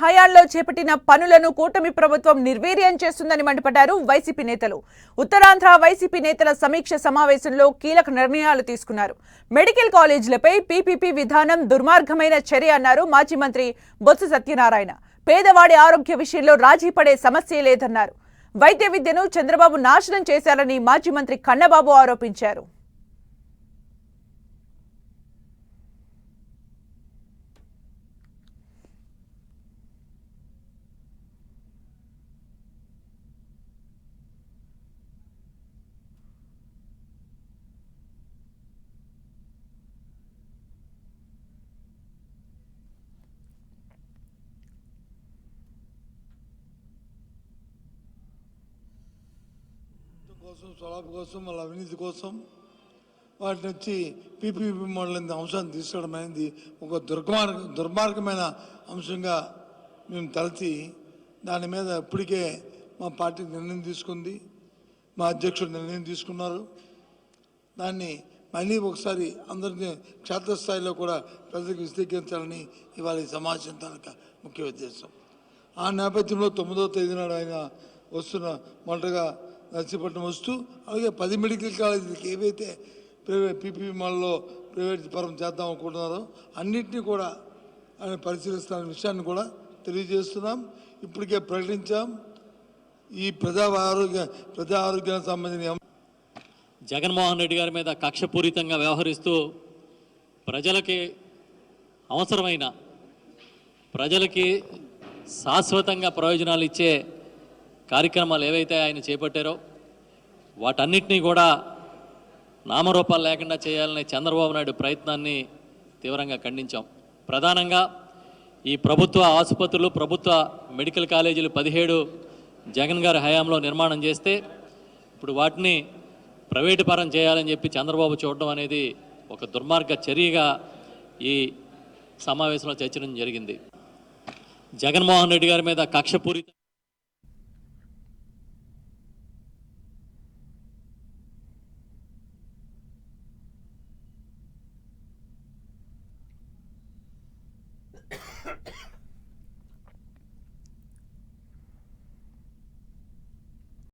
హయాంలో చేపట్టిన పనులను కూటమి ప్రభుత్వం నిర్వీర్యం చేస్తుందని మండిపడ్డారు వైసీపీ నేతలు. ఉత్తరాంధ్ర వైసీపీ నేతల సమీక్ష సమావేశంలో కీలక నిర్ణయాలు తీసుకున్నారు. మెడికల్ కాలేజీలపై పీపీపీ విధానం దుర్మార్గమైన చర్య అన్నారు మాజీ మంత్రి బొత్స సత్యనారాయణ. పేదవాడి ఆరోగ్య విషయంలో రాజీ పడే సమస్య లేదన్నారు. వైద్య విద్యను చంద్రబాబు నాశనం చేశారని మాజీ మంత్రి కన్నబాబు ఆరోపించారు. కోసం స్వలాభ కోసం వాళ్ళ అవినీతి కోసం వాటి నుంచి పీపీపీ మోడల్ అనే అంశాన్ని తీసుకోవడం అనేది ఒక దుర్మార్గ దుర్మార్గమైన అంశంగా మేము తలచి దాని మీద ఇప్పటికే మా పార్టీ నిర్ణయం తీసుకుంది. మా అధ్యక్షుడు నిర్ణయం తీసుకున్నారు. దాన్ని మళ్ళీ ఒకసారి అందరినీ క్షేత్రస్థాయిలో కూడా ప్రజలకు విశదీకరించాలని ఇవాళ ఈ సమావేశం తాలూకా ముఖ్య ఉద్దేశం. ఆ నేపథ్యంలో తొమ్మిదో తేదీ నాడు ఆయన వస్తున్న మొదటగా నర్సీపట్నం వస్తూ అలాగే పది మెడికల్ కాలేజీలకి ఏవైతే ప్రైవేట్ పీపీ మాల్లో ప్రైవేట్ పరం చేద్దాం అనుకుంటున్నారో అన్నింటినీ కూడా ఆయన పరిశీలిస్తున్న విషయాన్ని కూడా తెలియజేస్తున్నాం. ఇప్పటికే ప్రకటించాం. ఈ ప్రజా ఆరోగ్య ప్రజా ఆరోగ్యానికి సంబంధించిన జగన్మోహన్ రెడ్డి గారి మీద కక్షపూరితంగా వ్యవహరిస్తూ ప్రజలకి అవసరమైన ప్రజలకి శాశ్వతంగా ప్రయోజనాలు ఇచ్చే కార్యక్రమాలు ఏవైతే ఆయన చేపట్టారో వాటన్నిటినీ కూడా నామరూపాలు లేకుండా చేయాలనే చంద్రబాబు నాయుడు ప్రయత్నాన్ని తీవ్రంగా ఖండించాం. ప్రధానంగా ఈ ప్రభుత్వ ఆసుపత్రులు ప్రభుత్వ మెడికల్ కాలేజీలు పదిహేడు జగన్ గారి హయాంలో నిర్మాణం చేస్తే ఇప్పుడు వాటిని ప్రైవేటు పరం చేయాలని చెప్పి చంద్రబాబు చూడడం అనేది ఒక దుర్మార్గ చర్యగా ఈ సమావేశంలో చర్చడం జరిగింది. జగన్మోహన్ రెడ్డి గారి మీద కక్షపూరిత